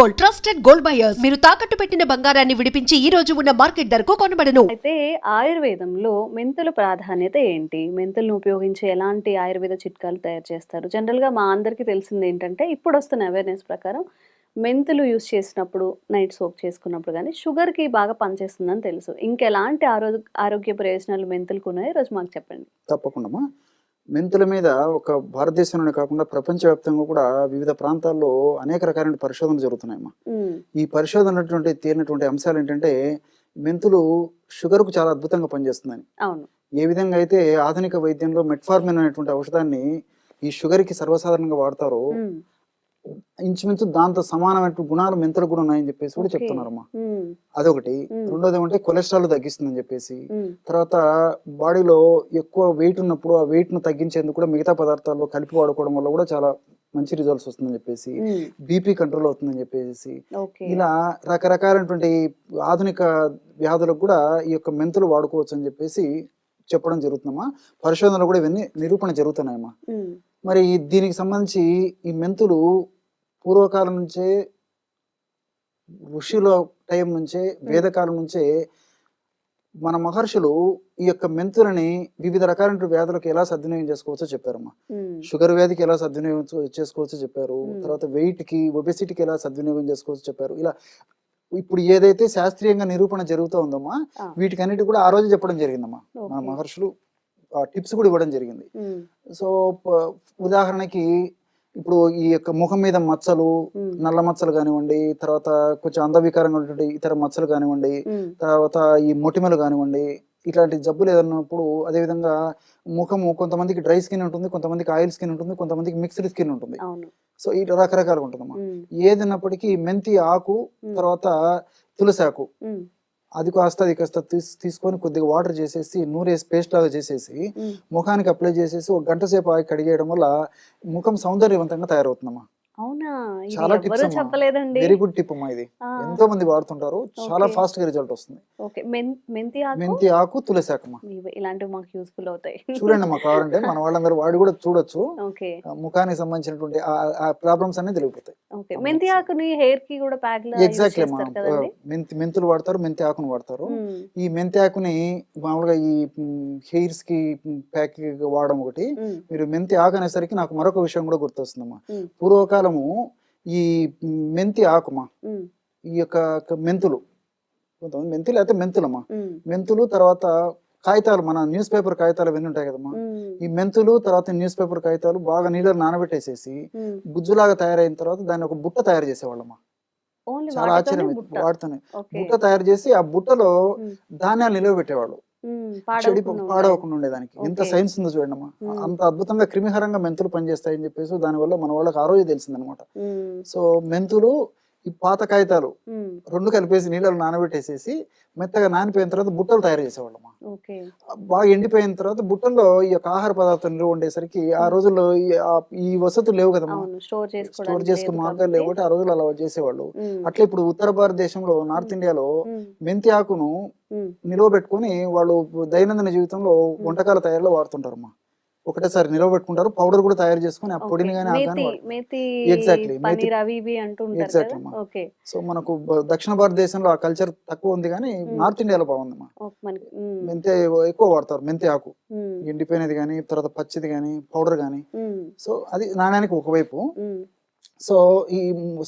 Gold trusted gold buyers. మీరు తాకట్టు పెట్టిన బంగారాన్ని విడిపించి ఈ రోజు ఉన్న మార్కెట్ ధరకు కొనబడను. అయితే ఆయుర్వేదంలో మెంతుల ప్రాధాన్యత ఏంటి? మెంతులను ఉపయోగించి ఎలాంటి ఆయుర్వేద చిట్కాలు తయారు చేస్తారు? జనరల్గా మా అందరికీ తెలిసింది ఏంటంటే ఇప్పుడు వస్తున్న అవేర్నెస్ ప్రకారం మెంతులు యూస్ చేసినప్పుడు నైట్ సోప్ చేసుకున్నప్పుడు కానీ షుగర్కి బాగా పనిచేస్తుందని తెలుసు. ఇంకెలాంటి ఆరోగ్య ఆరోగ్య ప్రయోజనాలు మెంతులకు ఉన్నాయో ఈరోజు మాకు చెప్పండి. తప్పకుండా మెంతుల మీద ఒక భారతదేశంలోనే కాకుండా ప్రపంచవ్యాప్తంగా కూడా వివిధ ప్రాంతాల్లో అనేక రకాలైన పరిశోధనలు జరుగుతున్నాయమ్మా. ఈ పరిశోధనటువంటి తేలినటువంటి అంశాలు ఏంటంటే మెంతులు షుగర్కు చాలా అద్భుతంగా పనిచేస్తుందని. ఏ విధంగా అయితే ఆధునిక వైద్యంలో మెట్ఫార్మిన్ అనేటువంటి ఔషధాన్ని ఈ షుగర్కి సర్వసాధారణంగా వాడతారో ఇంచుమించు దాంతో సమానమైన గుణాలు మెంతులకు కూడా ఉన్నాయని చెప్పేసి కూడా Okay. చెప్తున్నారమ్మా. ఉమ్, అదొకటి. రెండోది ఏమంటే కొలెస్ట్రాల్ తగ్గిస్తుందని చెప్పేసి. తర్వాత బాడీలో ఎక్కువ వెయిట్ ఉన్నప్పుడు ఆ వెయిట్ను తగ్గించేందుకు కూడా మిగతా పదార్థాల్లో కలిపి వాడుకోవడం వల్ల కూడా చాలా మంచి రిజల్ట్స్ వస్తుందని చెప్పేసి. బీపీ కంట్రోల్ అవుతుందని చెప్పేసి. ఇలా రకరకాలైనటువంటి ఆధునిక వ్యాధులకు కూడా ఈ యొక్క మెంతులు వాడుకోవచ్చు అని చెప్పేసి చెప్పడం జరుగుతుందమ్మా. పరిశోధనలు కూడా ఇవన్నీ నిరూపణ జరుగుతున్నాయమ్మా. మరి దీనికి సంబంధించి ఈ మెంతులు పూర్వకాలం నుంచే ఋషుల టైం నుంచే వేదకాలం నుంచే మన మహర్షులు ఈ యొక్క మెంతులని వివిధ రకాలైన వ్యాధులకు ఎలా సద్వినియోగం చేసుకోవచ్చో చెప్పారమ్మా. షుగర్ వ్యాధికి ఎలా సద్వినియోగం చేసుకోవచ్చో చెప్పారు. తర్వాత వెయిట్కి ఒబెసిటీకి ఎలా సద్వినియోగం చేసుకోవచ్చో చెప్పారు. ఇలా ఇప్పుడు ఏదైతే శాస్త్రీయంగా నిరూపణ జరుగుతూ ఉందమ్మా. వీటికన్నిటి కూడా ఆ రోజు చెప్పడం జరిగిందమ్మా. మన. మహర్షులు టిప్స్ కూడా ఇవ్వడం జరిగింది. సో ఉదాహరణకి ఇప్పుడు ఈ యొక్క ముఖం మీద మచ్చలు నల్ల మచ్చలు కానివ్వండి తర్వాత కొంచెం అందవికారంగా ఉన్నటువంటి ఇతర మచ్చలు కానివ్వండి తర్వాత ఈ మొటిమలు కానివ్వండి ఇట్లాంటి జబ్బులు ఏదన్నప్పుడు అదేవిధంగా ముఖము కొంతమందికి డ్రై స్కిన్ ఉంటుంది కొంతమందికి ఆయిల్ స్కిన్ ఉంటుంది కొంతమందికి మిక్స్డ్ స్కిన్ ఉంటుంది. సో ఇట్లా రకరకాలుగా ఉంటుందమ్మా ఏదన్నప్పటికీ మెంతి ఆకు తర్వాత తులసి ఆకు. ఉమ్, అది కాస్త అది కాస్త తీస్- తీసుకొని కొద్దిగా వాటర్ చేసేసి నూరేసి పేస్ట్ లాగా చేసేసి. ముఖానికి అప్లై చేసేసి ఒక గంట సేపు ఆగి కడిగేయడం వల్ల ముఖం సౌందర్యవంతంగా తయారవుతుందమ్మా అవునా? చాలా. చెప్పలేదండి. వెరీ గుడ్ టిప్ అమ్మా ఇది. ఎంతో మంది వాడుతుంటారు చాలా. ఫాస్ట్గా రిజల్ట్ వస్తుంది. ఓకే. మెంతి ఆకు? మెంతి ఆకు తులసి ఆకు అమ్మా. ఇవి- ఇలాంటివి మాకు యూస్ఫుల్ అవుతాయి. చూడండి కావాలంటే మన వాళ్ళందరూ వాడి కూడా చూడొచ్చు. ఓకే. ముఖానికి సంబంధించినటువంటి ఆ- ప్రాబ్లమ్స్ అన్ని తెలిగిపోతాయి ఓకే. మెంతి ఆకుని హెయిర్కి కూడా ప్యాక్ ఎగ్జాక్ట్లీ మెంతి మెంతులు వాడతారు మెంతి ఆకును వాడతారు. ఈ మెంతి ఆకుని మామూలుగా ఈ హెయిర్స్కి ప్యాక్ వాడడం ఒకటి. మీరు మెంతి ఆకు అనేసరికి నాకు మరొక విషయం కూడా గుర్తొస్తుందమ్మా. ఉమ్, పూర్వకాలము ఈ మెంతి ఆకుమా? ఈ యొక్క మెంతులు. కొంతమంది మెంతులు అయితే మెంతులమ్మా. మెంతులు తర్వాత కాగితాలు మన న్యూస్ పేపర్ కాగితాలు అవన్నీ ఉంటాయి కదమ్మా. ఈ మెంతులు తర్వాత న్యూస్ పేపర్ కాగితాలు బాగా నీళ్ళలో నానబెట్టేసేసి. గుజ్జులాగా తయారైన తర్వాత దాన్ని ఒక బుట్ట తయారు చేసేవాళ్ళమ్మా. చాలా ఆశ్చర్యం. బుట్ట? వాడుతూనే ఓకే. బుట్ట తయారు చేసి ఆ బుట్టలో ధాన్యాలు నిలవ పెట్టేవాళ్ళు ఉమ్, చెడి పాడవకుండా ఉండేదానికి. ఎంత. సైన్స్ ఉందో చూడండి అమ్మా. అంత అద్భుతంగా క్రిమిహరంగా మెంతులు పనిచేస్తాయని చెప్పేసి దానివల్ల మన వాళ్ళకి ఆ రోజు తెలిసిందనమాట సో మెంతులు ఈ పాత కాగితాలు రెండు కలిపేసి నీళ్ళలో నానబెట్టేసేసి మెత్తగా నానిపోయిన తర్వాత బుట్టలు తయారు చేసేవాళ్ళమ్మా ఓకే. బాగా ఎండిపోయిన తర్వాత బుట్టల్లో ఈ యొక్క ఆహార పదార్థం నిల్వ ఉండేసరికి ఆ రోజుల్లో ఈ- వసతులు లేవు కదమ్మా. అవును స్టోర్ చేసుకుని మార్గాలు లేవు ఆ రోజులు అలా చేసేవాళ్ళు. అట్లా ఇప్పుడు ఉత్తర భారతదేశంలో నార్త్ ఇండియాలో మెంతి ఆకును నిల్వ పెట్టుకొని వాళ్ళు దైనందిన జీవితంలో వంటకాల తయారీలో వాడుతుంటారమ్మా. ఒకటేసారి నిల్వ పెట్టుకుంటారు పౌడర్ కూడా తయారు చేసుకొని ఆ పొడిని అమ్మా. ఓకే. సో మనకు దక్షిణ భారతదేశంలో ఆ కల్చర్ తక్కువ ఉంది కానీ. నార్త్ ఇండియాలో ఉమ్, మెంతి ఎక్కువ వాడతారు మెంతి ఆకు. ఎండిపోయినది కానీ తర్వాత పచ్చిది కానీ పౌడర్ కానీ. సో అది నాణ్యానికి ఒకవైపు. సో ఈ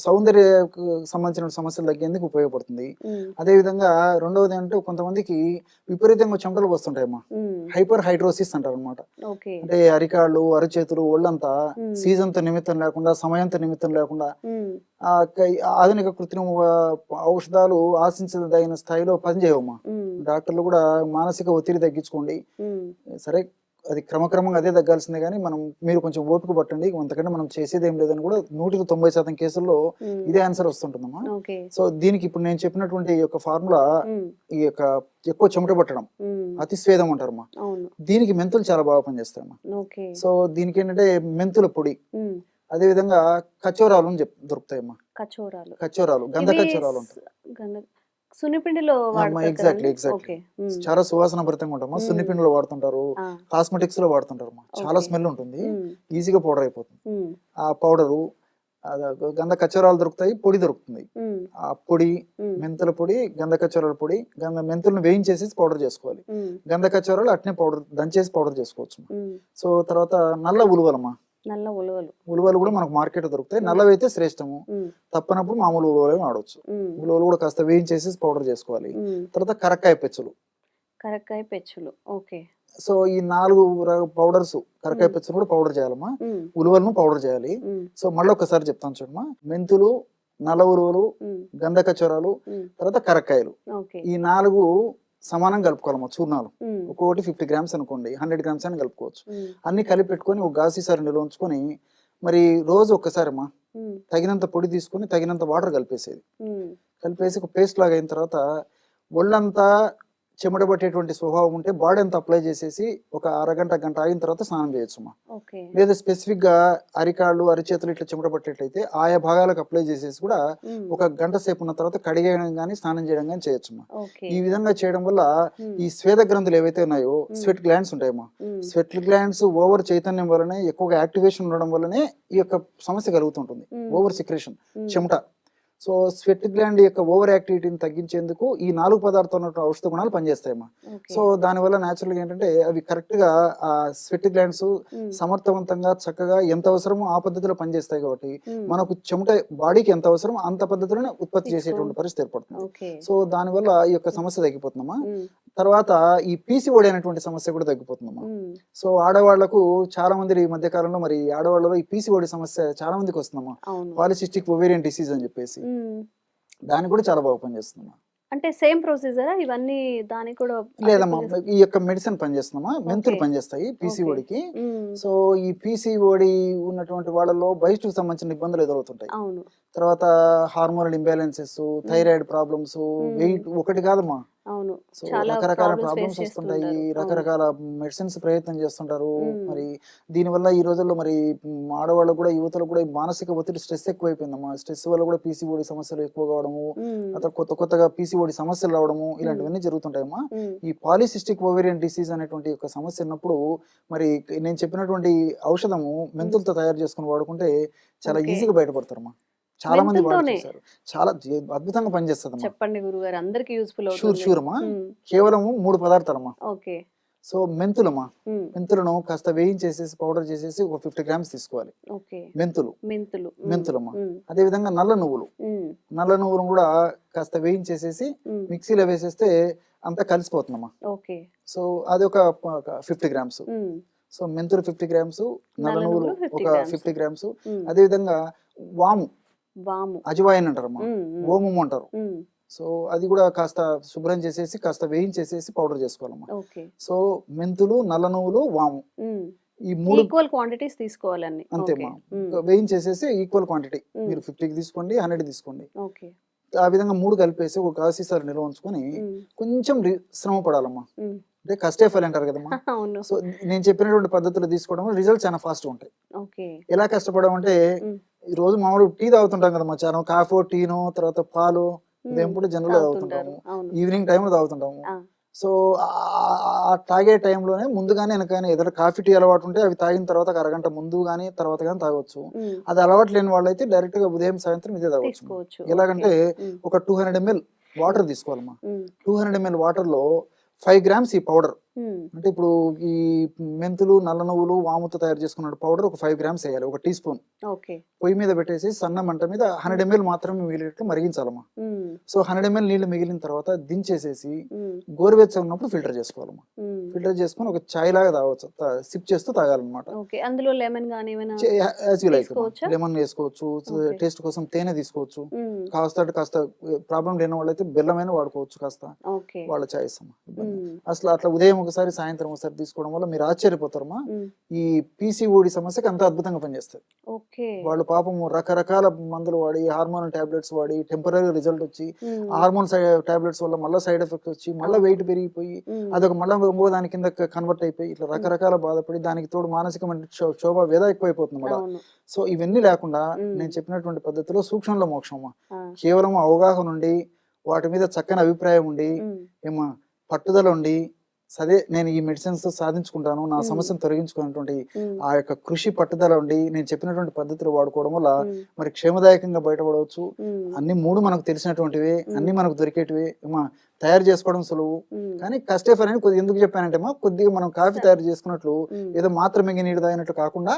సౌందర్యకు సంబంధించిన సమస్యలు తగ్గేందుకు ఉపయోగపడుతుంది. అదే విధంగా రెండవది అంటే కొంతమందికి విపరీతంగా చెమటలు వస్తుంటాయమ్మా. హైపర్ హైడ్రోసిస్ అంటారు అనమాట అంటే అరికాళ్ళు అరచేతులు ఒళ్ళంతా సీజన్తో నిమిత్తం లేకుండా సమయంతో నిమిత్తం లేకుండా ఆధునిక కృత్రిమ ఔషధాలు ఆశించదగిన స్థాయిలో పనిచేయవమ్మా. డాక్టర్లు కూడా మానసిక ఒత్తిడి తగ్గించుకోండి. సరే అది క్రమక్రమంగా అదే తగ్గాల్సిందే కానీ మనం మీరు కొంచెం ఓపిక పట్టండి. అంతకంటే మనం చేసేది ఏం లేదని కూడా నూటికి తొంభై శాతం కేసుల్లో ఇదే ఆన్సర్ వస్తుంటుందమ్మా. సో దీనికి ఇప్పుడు నేను చెప్పినటువంటి ఈ యొక్క ఫార్ములా ఈ యొక్క ఎక్కువ చెమట పట్టడం ఉమ్, అతిస్వేదం అంటారమ్మా. దీనికి మెంతులు చాలా బాగా పనిచేస్తాయమ్మా. సో దీనికి ఏంటంటే మెంతుల పొడి అదే విధంగా కచోరాలు అని చెప్ దొరుకుతాయమ్మా. కచోరాలు. కచోరాలు గంధ కచోరాలు సున్నిపిండిలో. ఓకే ఉమ్, చాలా సువాసన భరితంగా ఉంటామా. సున్నిపిండిలో వాడుతుంటారు. కాస్మెటిక్స్లో వాడుతుంటారు చాలా. స్మెల్ ఉంటుంది. ఈజీగా పౌడర్ అయిపోతుంది. ఆ పౌడరు గంధ కచ్చరాలు దొరుకుతాయి పొడి దొరుకుతుంది. ఆ పొడి మెంతుల పొడి గంధ కచ్చరాల పొడి గంధ మెంతులను వేయించేసి పౌడర్ చేసుకోవాలి. గంధ కచ్చరాలు అట్నే పౌడర్ దంచేసి పౌడర్ చేసుకోవచ్చు. సో తర్వాత నల్ల ఉలువలమ్మా. నల్ల ఉలవలు. ఉలువలు కూడా మనకు మార్కెట్ దొరుకుతాయి. నల్లవి అయితే శ్రేష్టము. తప్పనప్పుడు మామూలు ఉలువలే వాడవచ్చు ఉమ్, ఉలువలు కూడా కాస్త వేయించేసి పౌడర్ చేసుకోవాలి. తర్వాత కరక్కాయ పెచ్చులు. కరక్కాయ పెచ్చులు. ఓకే. సో ఈ నాలుగు పౌడర్స్ కరక్కాయ పెచ్చులు కూడా పౌడర్ చేయాలమ్మా. ఉలువలను పౌడర్ చేయాలి. సో మళ్ళీ ఒకసారి చెప్తాను చూడమ్మా. మెంతులు నల్ల ఉలువలు గంధకచొరాలు. తర్వాత కరక్కాయలు. ఈ నాలుగు సమానంగా కలుపుకోవాలమ్మా చూర్ణాలు. ఒక్కొక్కటి ఫిఫ్టీ గ్రామ్స్ అనుకోండి హండ్రెడ్ గ్రామ్స్ అని కలుపుకోవచ్చు. అన్ని కలిపి పెట్టుకొని ఒక గాసీసారి నిల్వ ఉంచుకొని మరి రోజు ఒక్కసారి అమ్మా తగినంత పొడి తీసుకొని తగినంత వాటర్ కలిపేసేది. కలిపేసి ఒక పేస్ట్ లాగా అయిన తర్వాత ఒళ్ళంతా చెమట పట్టేటువంటి స్వభావం ఉంటే బాడీ అంతా అప్లై చేసేసి ఒక అరగంట గంట ఆగిన తర్వాత స్నానం చేయొచ్చు అమ్మా ఓకే. లేదా స్పెసిఫిక్గా అరికాళ్ళు అరిచేతులు ఇట్లా చెమట పట్టేట్లయితే ఆయా భాగాలకు అప్లై చేసేసి కూడా ఒక గంట సేపు ఉన్న తర్వాత కడిగేయడం కానీ స్నానం చేయడం కానీ చేయొచ్చు అమ్మా ఈ విధంగా చేయడం వల్ల ఈ స్వేద గ్రంథులు ఏవైతే ఉన్నాయో స్వెట్ గ్లాండ్స్ ఉంటాయమ్మా. స్వెట్ గ్లాండ్స్ ఓవర్ చైతన్యం వల్లనే ఎక్కువగా యాక్టివేషన్ ఉండడం వల్లనే ఈ యొక్క సమస్య కలుగుతుంటుంది. ఓవర్ సిక్రేషన్ చెమట. సో స్వెట్ గ్లాండ్ యొక్క ఓవర్ యాక్టివిటీని తగ్గించేందుకు ఈ నాలుగు పదార్థాలు ఔషధ గుణాలు పనిచేస్తాయమ్మా. సో దానివల్ల న్యాచురల్గా ఏంటంటే అవి కరెక్ట్గా ఆ స్వెట్ గ్లాండ్స్ సమర్థవంతంగా చక్కగా ఎంత అవసరమో ఆ పద్ధతిలో పనిచేస్తాయి కాబట్టి మనకు చెమట బాడీకి ఎంత అవసరమో అంత పద్ధతిలోనే ఉత్పత్తి. చేసేటువంటి పరిస్థితి ఏర్పడుతుంది. సో దానివల్ల ఈ యొక్క సమస్య తగ్గిపోతుందమ్మా. తర్వాత ఈ పీసీఓడి అనేటువంటి సమస్య కూడా తగ్గిపోతుందమ్మా. సో ఆడవాళ్ళకు చాలా మంది ఈ మధ్య కాలంలో మరి ఆడవాళ్ళలో ఈ పీసీఓడి సమస్య చాలా మందికి వస్తుందమ్మా. పాలిసిస్టిక్ ఒవేరియన్ డిసీజ్ అని చెప్పేసి. దానికి కూడా చాలా బాగా పనిచేస్తుందమ్మా అంటే సేమ్ ప్రొసీజరా? ఇవన్నీ దానికి కూడా లేదమ్మా ఈ యొక్క మెడిసిన్ పనిచేస్తుందమ్మా. మెంతులు. పనిచేస్తాయి పీసీఓడికి. సో ఈ పీసీఓడి ఉన్నటువంటి వాళ్ళలో బహిష్టుకు సంబంధించిన ఇబ్బందులు ఎదురవుతుంటాయి. తర్వాత hormonal imbalances thyroid problems weight ఒకటి కాదమ్మా. అవును. సో రకరకాల ప్రాబ్లమ్స్ వస్తుంటాయి. రకరకాల మెడిసిన్స్ ప్రయత్నం చేస్తుంటారు. మరి దీనివల్ల ఈ రోజుల్లో మరి మ్, ఆడవాళ్ళకు కూడా యువతలు కూడా మానసిక ఒత్తిడి స్ట్రెస్ ఎక్కువైపోయిందమ్మా. స్ట్రెస్ వల్ల కూడా పీసీఓడి సమస్యలు ఎక్కువ కావడము అతను కొత్త కొత్తగా పీసీఓడి సమస్యలు రావడము ఇలాంటివన్నీ జరుగుతుంటాయమ్మా. ఈ పాలిసిస్టిక్ ఓవేరియన్ డిసీజ్ అనేటువంటి యొక్క సమస్య ఉన్నప్పుడు మరి నేను చెప్పినటువంటి ఔషధము మెంతులతో తయారు చేసుకుని వాడుకుంటే చాలా. ఈజీగా బయటపడతారమ్మా. చాలా మంది? చూశారు చాలా అద్భుతంగా పనిచేస్తుందమ్మా చెప్పండి గురుగారు అందరికి యూస్ఫుల్ షూర్ అవుతుంది షూర్ అమ్మా ఉమ్, కేవలము మూడు పదార్థాలమ్మా. ఓకే. సో మెంతులమ్మా. మెంతులను కాస్త వేయించేసేసి పౌడర్ చేసేసి ఒక ఫిఫ్టీ గ్రామ్స్ తీసుకోవాలి. మెంతులు. మెంతులు. మెంతులమ్మా. అదే విధంగా నల్ల నువ్వులు. నల్ల నువ్వులను కూడా కాస్త వేయించేసేసి మిక్సీలో వేసేస్తే అంతా కలిసిపోతుందమ్మా. ఓకే. సో అది ఒక ఫిఫ్టీ గ్రామ్స్. సో మెంతులు ఫిఫ్టీ గ్రామ్స్ నల్ల నువ్వులు నువ్వులు 50 ఒక. Fifty grams. అదే విధంగా వాము. అజవాయిన్ ఉమ్, ఓమము అంటారు. సో అది కూడా కాస్త శుభ్రం చేసేసి కాస్త వేయించేసేసి పౌడర్ చేసుకోవాలమ్మా. సో మెంతులు నల్ల నువ్వులు వాము. ఈ మూడు ఈక్వల్ క్వాంటిటీస్ తీసుకోవాలన్నీ అంతేమ్మా. వేయించేసేసి ఈక్వల్ క్వాంటిటీ. మీరు ఫిఫ్టీకి తీసుకోండి హండ్రెడ్ తీసుకోండి. ఆ విధంగా మూడు కలిపేసి ఒక కాసీసారి నిల్వ ఉంచుకొని కొంచెం శ్రమ పడాలమ్మా. అంటే కష్టే ఫలి అంటారు కదమ్మా. సో నేను చెప్పినటువంటి పద్ధతులు తీసుకోవడం రిజల్ట్ చాలా ఫాస్ట్ ఉంటాయి. ఎలా కష్టపడమంటే. ఈ రోజు మామూలు టీ తాగుతుంటాం కదా మధ్యాహ్నం కాఫీ టీను తర్వాత పాలు ఉదయం పూట జనరల్ తాగుతుంటాము. ఈవినింగ్ టైంలో తాగుతుంటాము. సో ఆ- తాగే టైంలోనే ముందుగానే వెనకగానే ఏదైనా కాఫీ టీ అలవాటు ఉంటే అవి తాగిన తర్వాత అరగంట ముందు కానీ తర్వాత కానీ తాగొచ్చు. అది అలవాటు లేని వాళ్ళైతే డైరెక్ట్గా ఉదయం సాయంత్రం ఇదే తాగొచ్చు. ఎలాగంటే ఒక టూ హండ్రెడ్ ఎంఎల్ వాటర్ తీసుకోవాలమ్మా. టూ హండ్రెడ్ ఎంఎల్ వాటర్లో ఫైవ్ గ్రామ్స్ ఈ పౌడర్ అంటే ఇప్పుడు ఈ మెంతులు నల్ల నువ్వులు వాముతో తయారు చేసుకున్న పౌడర్ ఒక ఫైవ్ గ్రామ్స్ వేయాలి ఒక టీ స్పూన్ పొయ్యి మీద పెట్టేసి సన్న మంట మీద హండ్రెడ్ ఎంఎల్ మాత్రమే మిగిలినట్టు మరిగించాలమ్మా. సో హండ్రెడ్ ఎంఎల్ నీళ్ళు మిగిలిన తర్వాత దించేసేసి ఉమ్, గోరువెచ్చగా ఉన్నప్పుడు ఫిల్టర్ చేసుకోవాలమ్మా. ఫిల్టర్ చేసుకొని ఒక చాయ్ లాగా తాగొచ్చు సిప్ చేస్తూ తాగాలన్నమాట. అందులో లెమన్? లెమన్ వేసుకోవచ్చు. టేస్ట్ కోసం తేనె తీసుకోవచ్చు. కాస్త కాస్త ప్రాబ్లం లేని వాళ్ళైతే బెల్లమైన వాడుకోవచ్చు కాస్త. వాళ్ళ. ఉమ్, అసలు అట్లా ఉదయం ఒకసారి సాయంత్రం ఒకసారి తీసుకోవడం వల్ల మీరు ఆశ్చర్యపోతారమ్మా. ఈ పీసీఓడి సమస్యకి అంత అద్భుతంగా పనిచేస్తుంది. వాళ్ళు పాపము రకరకాల మందులు వాడి హార్మోన్ టాబ్లెట్స్ వాడి టెంపరీ రిజల్ట్ వచ్చి హార్మోన్ టాబ్లెట్స్ వల్ల మళ్ళీ సైడ్ ఎఫెక్ట్ వచ్చి మళ్ళీ. వెయిట్ పెరిగిపోయి అదొక మళ్ళీ ఇంకో దాని కింద కన్వర్ట్ అయిపోయి ఇట్లా రకరకాల బాధపడి దానికి తోడు మానసికమైన క్షోభ వేద ఎక్కువైపోతుంది మళ్ళీ. సో ఇవన్నీ లేకుండా. నేను చెప్పినటువంటి పద్ధతిలో సూక్ష్మంలో మోక్షమా కేవలం అవగాహన ఉండి వాటి మీద చక్కని అభిప్రాయం ఉండి ఏమా పట్టుదల ఉండి సరే నేను ఈ మెడిసిన్స్ సాధించుకుంటాను నా. సమస్యను తొలగించుకున్నటువంటి ఆ యొక్క కృషి పట్టుదల ఉండి నేను చెప్పినటువంటి పద్ధతులు వాడుకోవడం వల్ల మరి క్షేమదాయకంగా బయటపడవచ్చు. అన్ని మూడు మనకు తెలిసినటువంటివే. అన్ని మనకు దొరికేటివే మా తయారు చేసుకోవడం సులువు. కానీ కస్టేఫర్ అని కొద్దిగా ఎందుకు చెప్పానంటే మా కొద్దిగా మనం కాఫీ తయారు చేసుకున్నట్లు ఏదో మాత్రం మింగి నీళ్ళు తాగినట్టు కాకుండా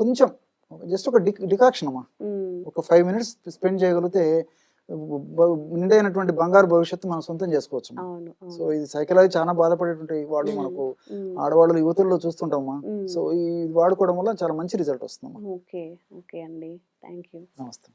కొంచెం జస్ట్ ఒక డికాక్షన్ అమ్మా. ఒక ఫైవ్ మినిట్స్ స్పెండ్ చేయగలిగితే నిండైనటువంటి బంగారు భవిష్యత్తు మనం సొంతం చేసుకోవచ్చు. సో ఇది సైకలాజీ చాలా బాధపడేటువంటి వాళ్ళు మనకు ఆడవాళ్ళు యువతుల్లో చూస్తుంటామా. సో ఈ ఇది వాడుకోవడం వల్ల చాలా మంచి రిజల్ట్ వస్తుందమ్మా. ఓకే ఓకే అండి. Thank you. నమస్తే.